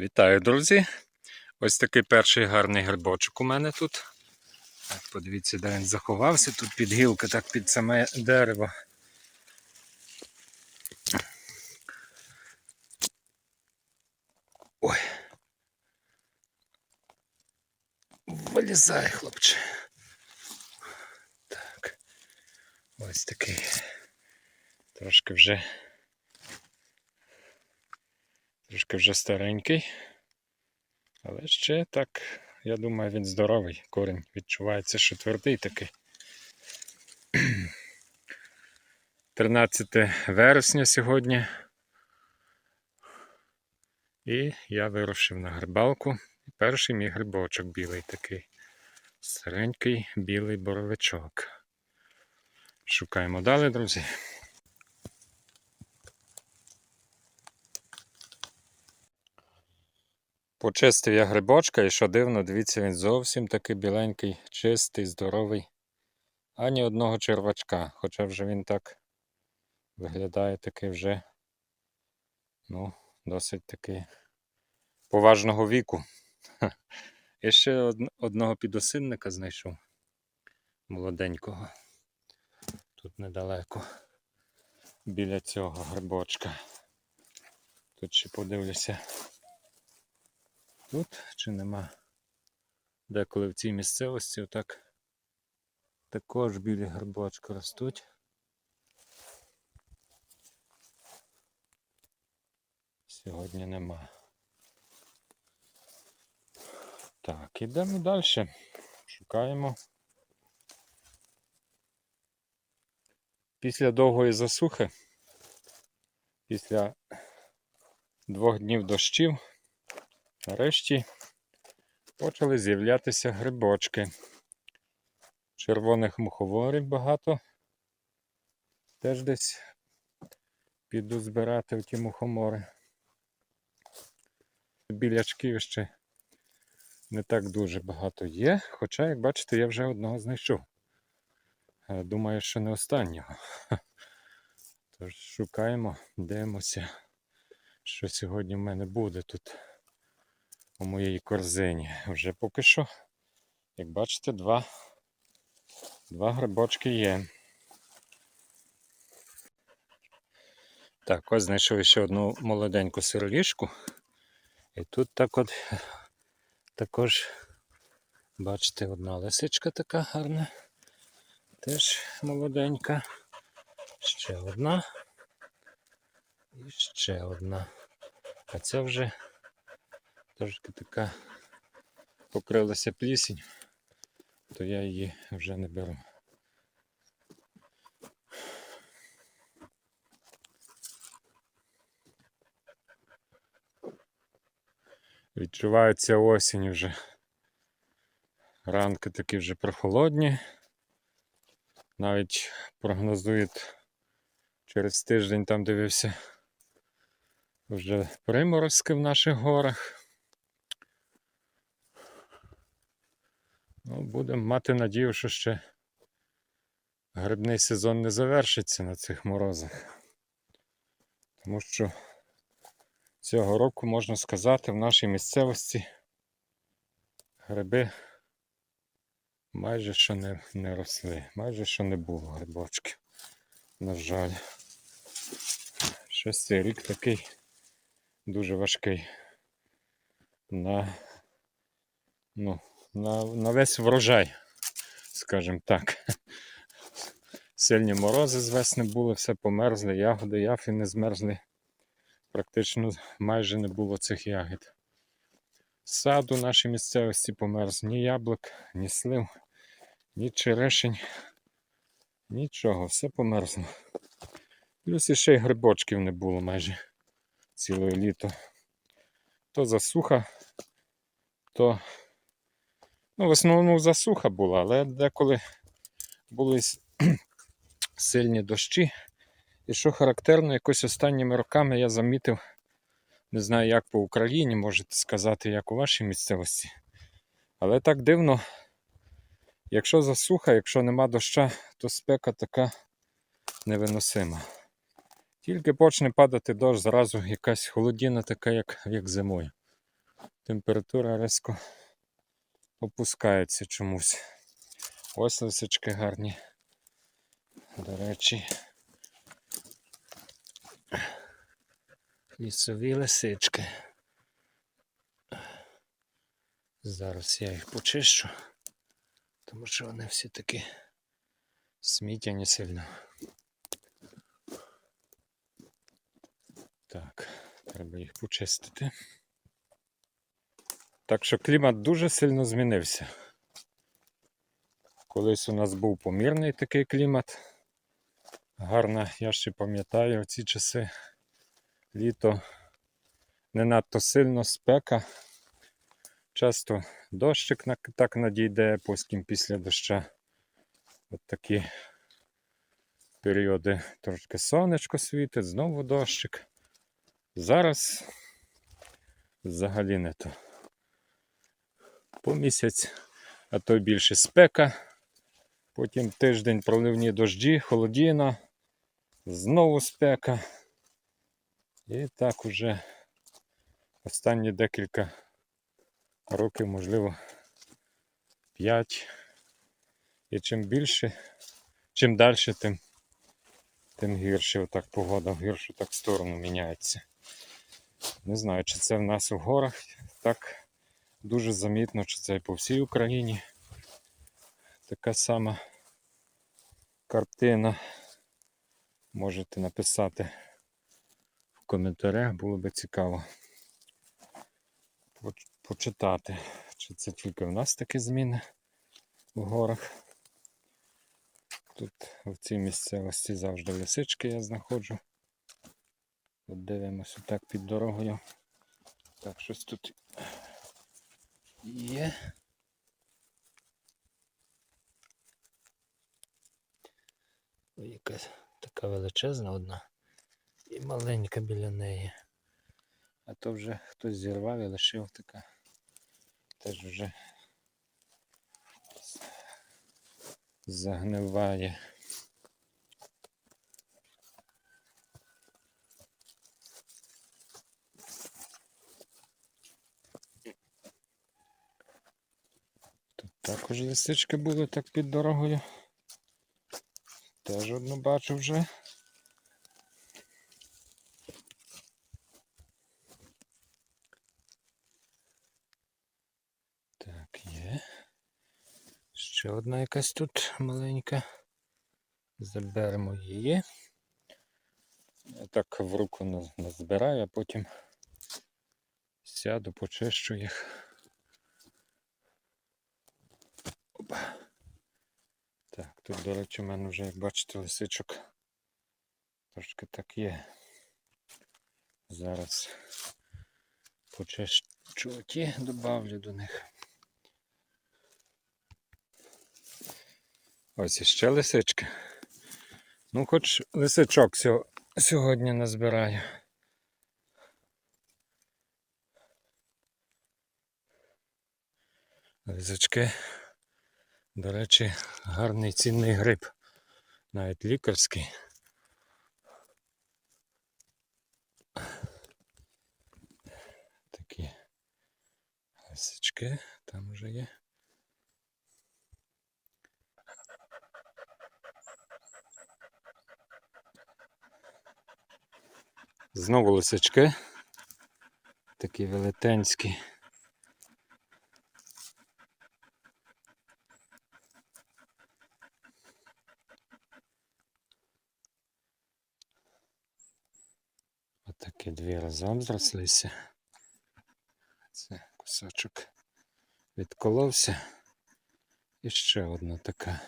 Вітаю, друзі! Ось такий перший гарний грибочок у мене тут. Подивіться, де він заховався. Тут під гілки, так під саме дерево. Ой. Вилізай, хлопче. Так. Ось такий. Трошки вже. Трошки вже старенький. Але ще так, я думаю, він здоровий. Корінь відчувається, що твердий такий. 13 вересня сьогодні. І я вирушив на грибалку. Перший мій грибочок білий такий. Старенький білий боровичок. Шукаємо далі, друзі. Почистив я грибочка і що дивно, дивіться, він зовсім такий біленький, чистий, здоровий. Ані одного червачка, хоча вже він так виглядає такий вже, ну, досить такий поважного віку. І ще од- одного підосинника знайшов молоденького. Тут недалеко, біля цього грибочка. Тут ще подивлюся. Тут чи нема? Деколи в цій місцевості отак також білі грибочки ростуть. Сьогодні нема. Так, ідемо далі. Шукаємо. Після довгої засухи, після двох днів дощів, Нарешті почали з'являтися грибочки. Червоних муховорів багато. Теж десь піду збирати в ті мухомори. Білячків ще не так дуже багато є, хоча, як бачите, я вже одного знайшов. Е, Думаю, що не останнього. Тож шукаємо, дивимося, що сьогодні в мене буде тут у моїй корзині. Вже поки що, як бачите, два, два грибочки є. Так, ось знайшов ще одну молоденьку сиролішку. І тут так от також, бачите, одна лисичка така гарна. Теж молоденька. Ще одна. І ще одна. А це вже трошки така покрилася плісінь, то я її вже не беру. Відчувається осінь вже. Ранки такі вже прохолодні. Навіть прогнозують через тиждень там дивився вже приморозки в наших горах. Ну, будемо мати надію, що ще грибний сезон не завершиться на цих морозах. Тому що цього року, можна сказати, в нашій місцевості гриби майже що не, не росли, майже що не було грибочків. На жаль. Щось цей рік такий дуже важкий на, ну, на, на весь врожай, скажімо так. Сильні морози з весни були, все померзли, ягоди, яфи не змерзли. Практично майже не було цих ягід. Сад у нашій місцевості померз ні яблук, ні слив, ні черешень, нічого, все померзло. Плюс іще й грибочків не було майже ціле літо. То засуха, то ну, в основному засуха була, але деколи були сильні дощі. І що характерно, якось останніми роками я замітив, не знаю, як по Україні, можете сказати, як у вашій місцевості. Але так дивно, якщо засуха, якщо нема доща, то спека така невиносима. Тільки почне падати дощ, зразу якась холодіна така, як, як зимою. температура різко опускається чомусь. Ось лисички гарні. До речі. Лісові лисички. Зараз я їх почищу, тому що вони всі такі сміттяні сильно. Так, треба їх почистити. Так що клімат дуже сильно змінився. Колись у нас був помірний такий клімат. Гарно, я ще пам'ятаю ці часи. Літо не надто сильно спека. Часто дощик так надійде, потім після доща. От такі періоди трошки сонечко світить, знову дощик. Зараз взагалі не то. По місяць, а то більше спека. Потім тиждень проливні дожді, холодіна, знову спека. І так уже останні декілька років, можливо, 5. І чим більше, чим далі, тим, тим гірше отак погода в гіршу так сторону міняється. Не знаю, чи це в нас у горах так дуже замітно, чи це і по всій Україні. Така сама картина. Можете написати в коментарях, було би цікаво почитати, чи це тільки в нас такі зміни в горах. Тут в цій місцевості завжди лисички я знаходжу. От дивимося так під дорогою. Так, щось тут є. Ой, якась така величезна одна і маленька біля неї. А то вже хтось зірвав і лишив така. Теж вже загниває. Також лисички були так під дорогою. Теж одну бачу вже. Так, є. Ще одна якась тут маленька. Заберемо її. Я так в руку назбираю, а потім сяду, почищу їх. Опа. Так, тут, до речі, у мене вже, як бачите, лисичок трошки так є. Зараз почищу ті, добавлю до них. Ось іще лисички. Ну, хоч лисичок сьогодні назбираю. Лисички, до речі, гарний цінний гриб. Навіть лікарський. Такі лисички там вже є. Знову лисички. Такі велетенські. Дві разом зрослися. Це кусочок відколовся. І ще одна така.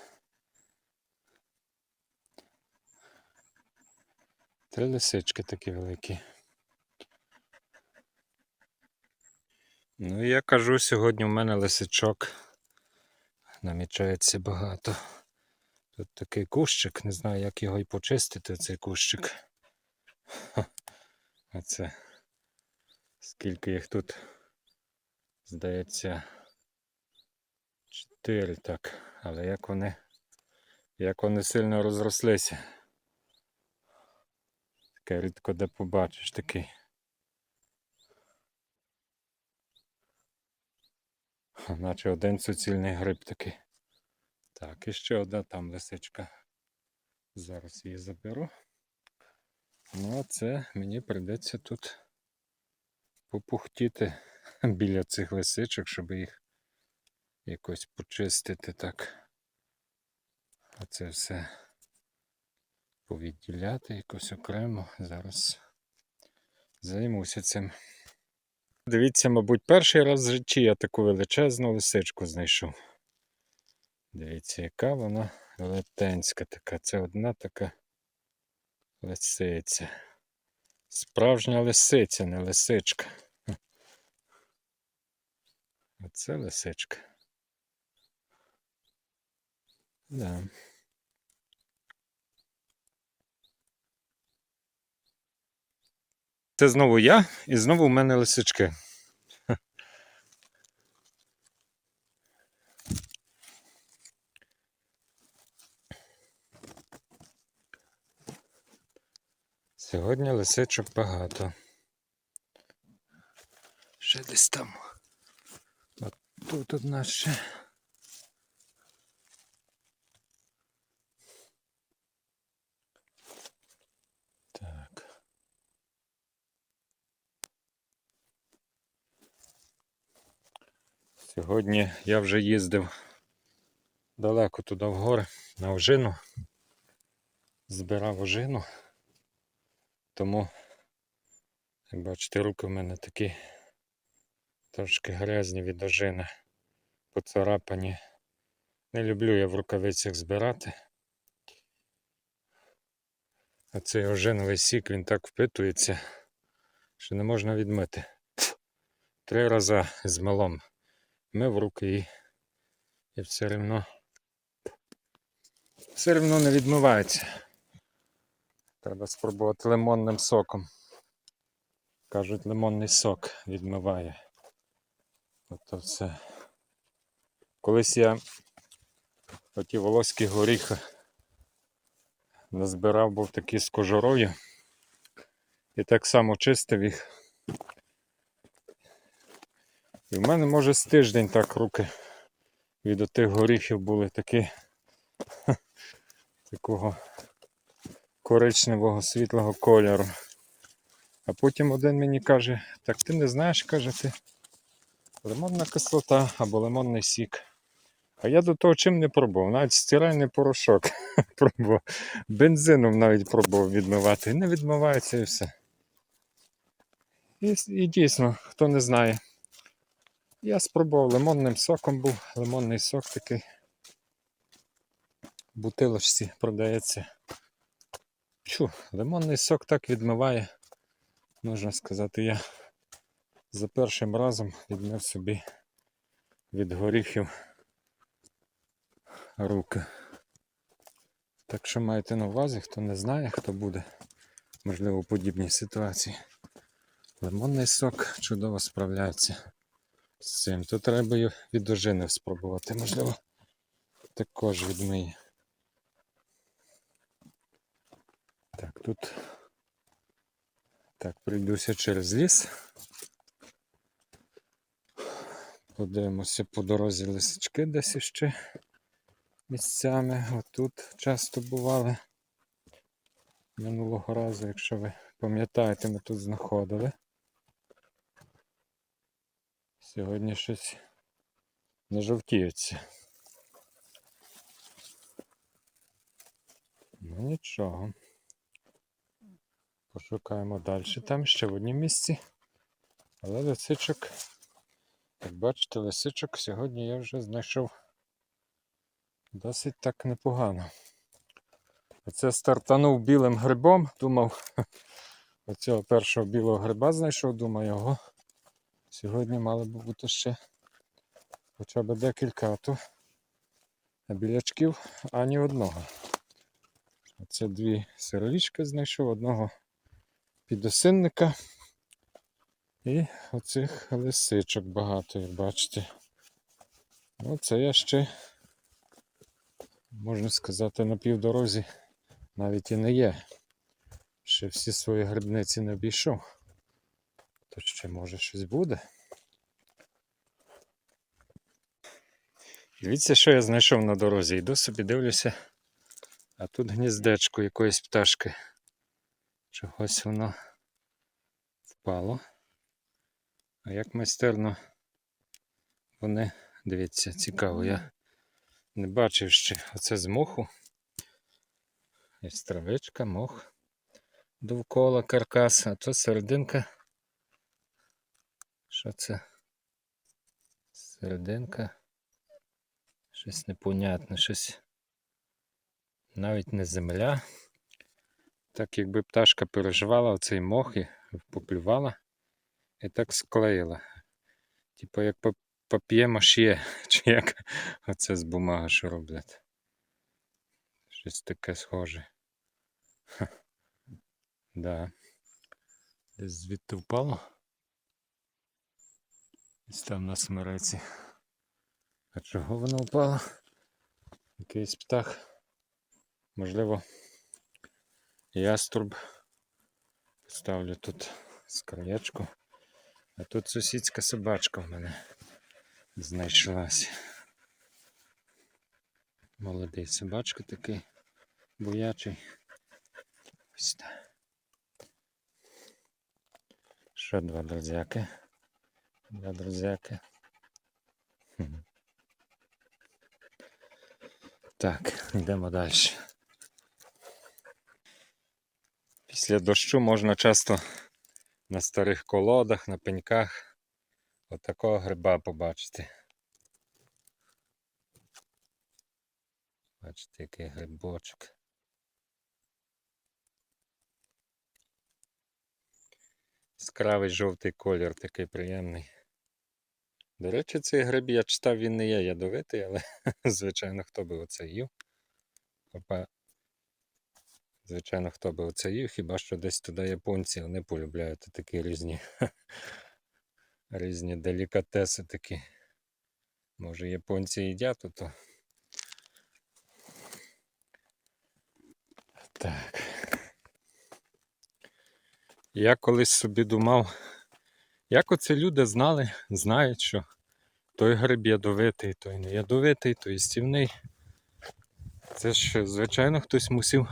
Три лисички такі великі. Ну, я кажу, сьогодні в мене лисичок. Намічається багато. Тут такий кущик, не знаю, як його і почистити, цей кущик. Ха. Оце. Скільки їх тут, здається, чотири так. Але як вони, як вони сильно розрослися. Таке рідко де побачиш такий. Наче один суцільний гриб такий. Так, і ще одна там лисичка. Зараз її заберу. Ну, а це мені прийдеться тут попухтіти біля цих лисичок, щоб їх якось почистити так. А це все повідділяти якось окремо. Зараз займуся цим. Дивіться, мабуть, перший раз в житті я таку величезну лисичку знайшов. Дивіться, яка вона велетенська така. Це одна така лисиця. Справжня лисиця, не лисичка. Оце лисичка. Да. Це знову я, і знову в мене лисички. Сьогодні лисичок багато. Ще десь там. От тут одна ще. Так. Сьогодні я вже їздив далеко туди в гори на ожину. Збирав ожину. Тому, як бачите, руки в мене такі трошки грязні від ожини, поцарапані. Не люблю я в рукавицях збирати. А цей ожиновий сік він так впитується, що не можна відмити. Три рази з мелом мив руки і, і все рівно все рівно не відмивається. Треба спробувати лимонним соком. Кажуть, лимонний сок відмиває. Ото все. Колись я оті волоські горіхи назбирав, був такий з кожурою. І так само чистив їх. І в мене, може, з тиждень так руки від отих горіхів були такі такого коричневого світлого кольору. А потім один мені каже, так ти не знаєш, каже ти, лимонна кислота або лимонний сік. А я до того чим не пробував, навіть стиральний порошок пробував. Бензином навіть пробував відмивати. І не відмивається і все. І, і дійсно, хто не знає. Я спробував лимонним соком був, лимонний сок такий. В бутилочці продається. Чу, лимонний сок так відмиває. Можна сказати, я за першим разом відмив собі від горіхів руки. Так що маєте на увазі, хто не знає, хто буде, можливо, у подібній ситуації. Лимонний сок чудово справляється з цим. Тут треба і від ожини спробувати, можливо, також відмиє. Так, тут так, прийдуся через ліс. Подивимося по дорозі лисички десь іще місцями. Отут часто бували. Минулого разу, якщо ви пам'ятаєте, ми тут знаходили. Сьогодні щось не жовтіється. Ну нічого. Пошукаємо далі. Там ще в однім місці. Але лисичок, як бачите, лисичок сьогодні я вже знайшов досить так непогано. Оце стартанув білим грибом, думав, оцього першого білого гриба знайшов, думаю, його. Сьогодні мало б бути ще хоча б декілька, то білячків ані одного. Оце дві сиролічки знайшов, одного підосинника і оцих лисичок багато, як бачите. Ну, це я ще, можна сказати, на півдорозі навіть і не є. Ще всі свої грибниці не обійшов. То ще може щось буде. Дивіться, що я знайшов на дорозі. Йду собі, дивлюся, а тут гніздечко якоїсь пташки. Чогось воно впало. А як майстерно вони, дивіться, цікаво, я не бачив ще оце з моху. Є травичка, мох довкола каркас, а то серединка. Що це? Серединка. Щось непонятне, щось навіть не земля. Так якби пташка переживала оцей мох і поплювала і так склеїла. Типу як пап'є-машє, чи як оце з бумаги, що роблять. Щось таке схоже. Ха. Да. Десь звідти впало. Десь там на смереці. А чого воно впало? Якийсь птах. Можливо, яструб. Ставлю тут скалечку. А тут сусідська собачка в мене знайшлась. Молодий собачка такий боячий. Ось так. Ще два друзяки. Два друзяки. Так, йдемо далі. Після дощу можна часто на старих колодах, на пеньках отакого гриба побачити. Бачите, який грибочок. Яскравий жовтий колір такий приємний. До речі, цей гриб я читав, він не є ядовитий, але звичайно, хто би оце їв. Звичайно, хто би оце їв, хіба що десь туди японці вони полюбляють такі різні різні делікатеси такі. Може японці їдять, то. Так. Я колись собі думав, як оце люди знали, знають, що той гриб ядовитий, той не ядовитий, той стівний. Це ж, звичайно, хтось мусив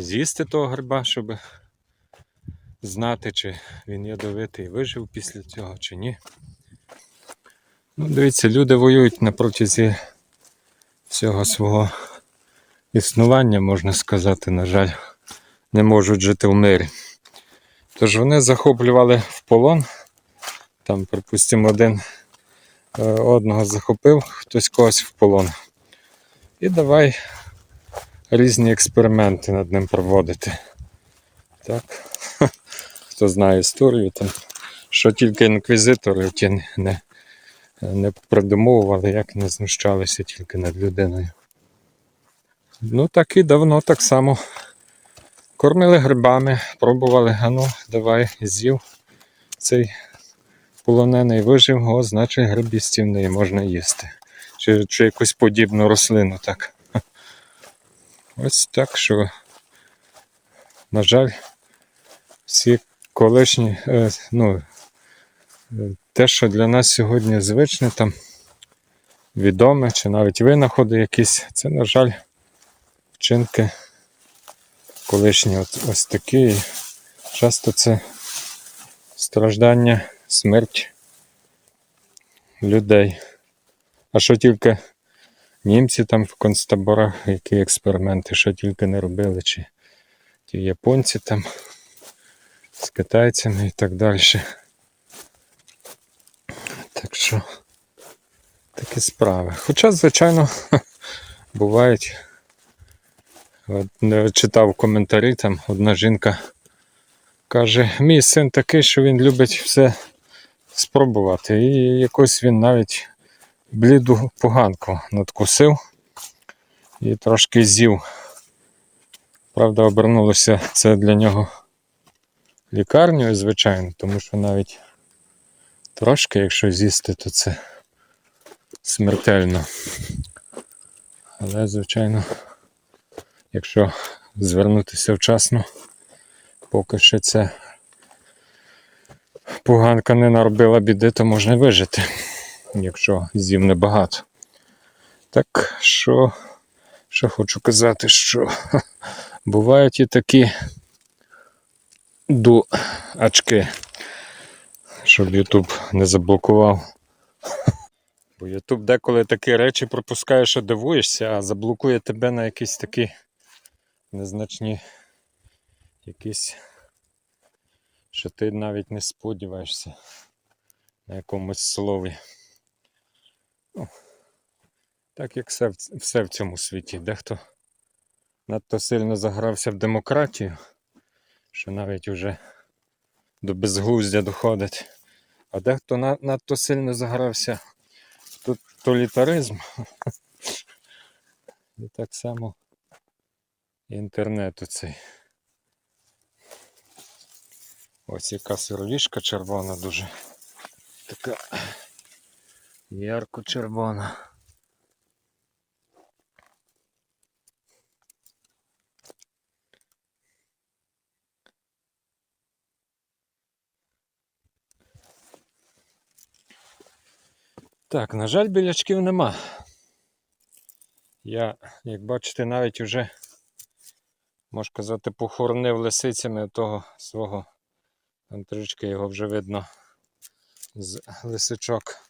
з'їсти того гриба, щоб знати, чи він ядовитий вижив після цього, чи ні. Ну, Дивіться, люди воюють на протязі всього свого існування, можна сказати, на жаль, не можуть жити в мирі. Тож вони захоплювали в полон. Там, припустимо, один е, одного захопив, хтось когось в полон. І давай різні експерименти над ним проводити. Так. Хто знає історію, там, що тільки інквізитори ті не, не, придумовували, як не знущалися тільки над людиною. Ну так і давно так само кормили грибами, пробували, а ну, давай з'їв цей полонений вижив, о, значить гриб їстівний можна їсти. Чи, чи якусь подібну рослину так. Ось так що, на жаль, всі колишні, е, ну, е, те, що для нас сьогодні звичне, там відоме, чи навіть винаходи якісь, це, на жаль, вчинки колишні от, ось такі. І часто це страждання, смерть людей. А що тільки німці там в концтаборах, які експерименти, що тільки не робили, чи ті японці там з китайцями і так далі. Так що такі справи. Хоча, звичайно, бувають. От, читав коментарі, там одна жінка каже, мій син такий, що він любить все спробувати. І якось він навіть бліду поганку надкусив і трошки з'їв. Правда, обернулося це для нього лікарнею, звичайно, тому що навіть трошки, якщо з'їсти, то це смертельно. Але, звичайно, якщо звернутися вчасно, поки що ця поганка не наробила біди, то можна вижити, якщо з'їв небагато. Так що, що хочу казати, що бувають і такі дуачки, щоб YouTube не заблокував. Бо YouTube деколи такі речі пропускає, що дивуєшся, а заблокує тебе на якісь такі незначні, якісь, що ти навіть не сподіваєшся на якомусь слові. Ну, так як все, все в цьому світі. Дехто надто сильно загрався в демократію, що навіть уже до безглуздя доходить. А дехто на- надто сильно загрався в тоталітаризм. І так само інтернет оцей. Ось яка сировішка червона дуже. Така ярко-червона. Так, на жаль, білячків нема. Я, як бачите, навіть уже, можна казати, похоронив лисицями того свого. Там трішки його вже видно з лисичок.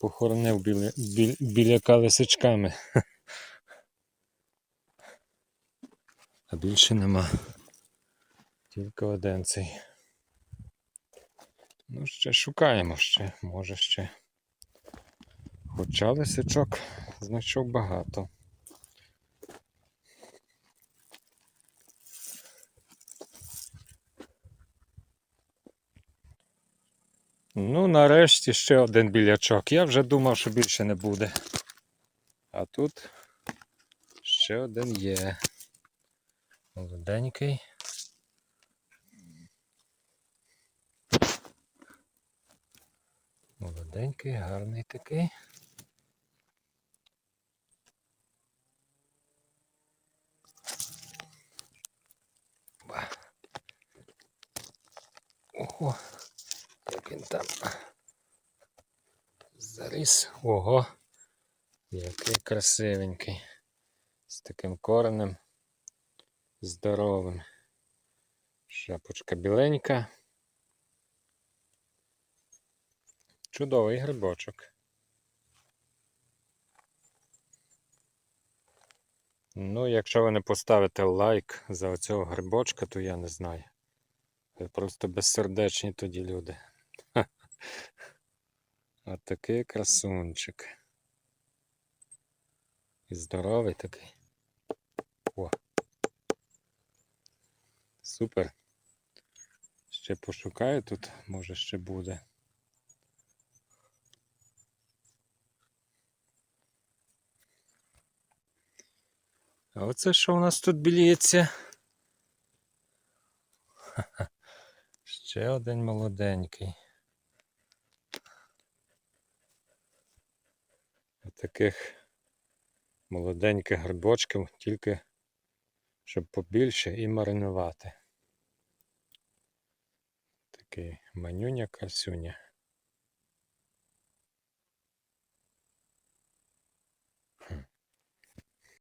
Похоронив біля, біля, біляка лисичками. А більше нема. Тільки один цей. Ну, ще шукаємо ще, може ще. Хоча лисичок знайшов багато. Ну, нарешті ще один білячок. Я вже думав, що більше не буде. А тут ще один є. Молоденький. Молоденький, гарний такий. Ого, він там заріс. Ого, який красивенький. З таким коренем здоровим. Шапочка біленька. Чудовий грибочок. Ну, якщо ви не поставите лайк за оцього грибочка, то я не знаю. Ви просто безсердечні тоді люди. От такий красунчик. І здоровий такий. О. Супер. Ще пошукаю тут, може ще буде. А оце що у нас тут біліється? Ще один молоденький. Таких молоденьких грибочків, тільки щоб побільше і маринувати. Такий манюня красюня.